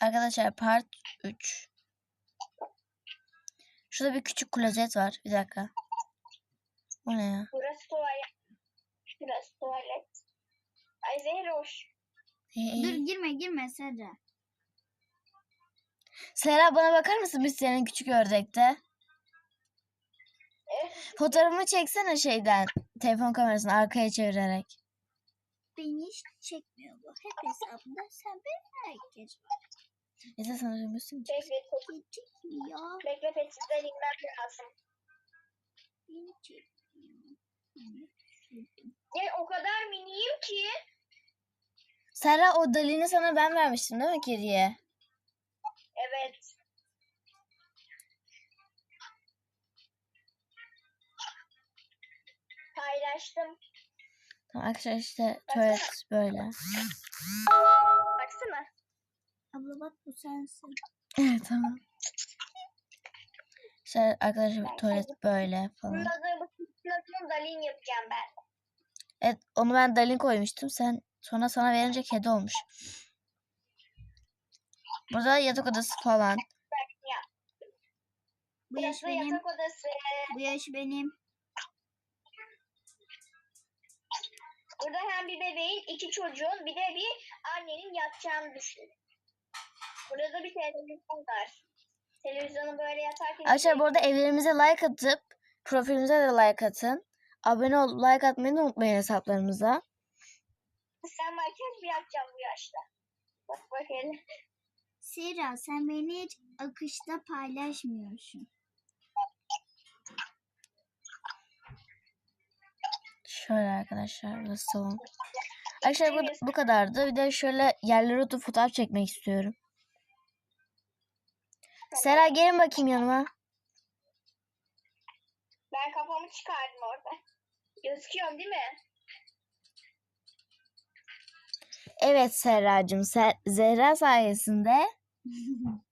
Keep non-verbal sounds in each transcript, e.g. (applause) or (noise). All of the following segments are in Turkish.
Arkadaşlar part 3. Şurada bir küçük klozet var. Bir dakika. O ne ya? Burası tuvalet. Burası tuvalet. Ay Zehroş. Ee, Dur girme girme Serra. Serap bana bakar mısın biz senin küçük ördekte? Eh, Fotoğrafımı çeksene şeyden. Telefon kamerasını arkaya çevirerek. Beni hiç çekmiyor bu. Hep hesabında sen beni herkes Neyse sana dönmüşsün. Bekle, çekmiyor. bekle Fethi'den inmem lazım. Beni o kadar miniyim ki. Serra o dalini sana ben vermiştim değil mi kediye? Evet. Paylaştım. Tamam arkadaşlar işte tuvalet böyle. (laughs) Abla bak bu sensin. Evet tamam. İşte arkadaşlar tuvalet böyle falan. Adını Dalin yapacağım ben. Evet onu ben dalin koymuştum. Sen sonra sana verince kedi olmuş. Burada yatak odası falan. Bu yaş Burası benim. yatak odası. Bu yaş benim. Burada hem bir bebeğin, iki çocuğun, bir de bir annenin yatacağını düşünün. Burada da bir televizyon var. Televizyonu böyle yatarken... Arkadaşlar bu arada evlerimize like atıp profilimize de like atın. Abone olup like atmayı da unutmayın hesaplarımıza. Sen varken bir yapacağım bu yaşta. Bak bak hele. Serra sen beni hiç akışta paylaşmıyorsun. Şöyle arkadaşlar burası salon. Arkadaşlar bu, bu kadardı. Bir de şöyle yerlere oturup fotoğraf çekmek istiyorum. Sera gelin bakayım yanıma. Ben kafamı çıkardım orada. Gözüküyorum değil mi? Evet Serracığım. Se- Zehra sayesinde (laughs)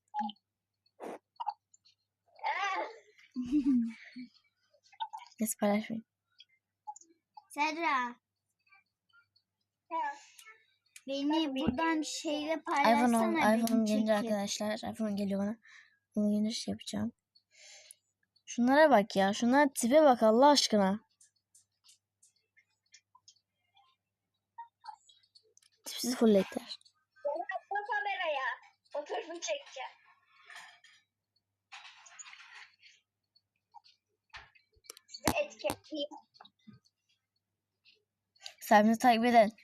Neyse paylaşmayayım. Serra beni buradan şeyle iPhone, paylaşsana iPhone beni gelince arkadaşlar. iPhone geliyor bana. Bunu gelince şey yapacağım. Şunlara bak ya. Şunlara tipe bak Allah aşkına. Tipsiz fulletler. Bu kameraya. Fotoğrafını çekeceğim. Etiketleyeyim. Sen bizi takip edin.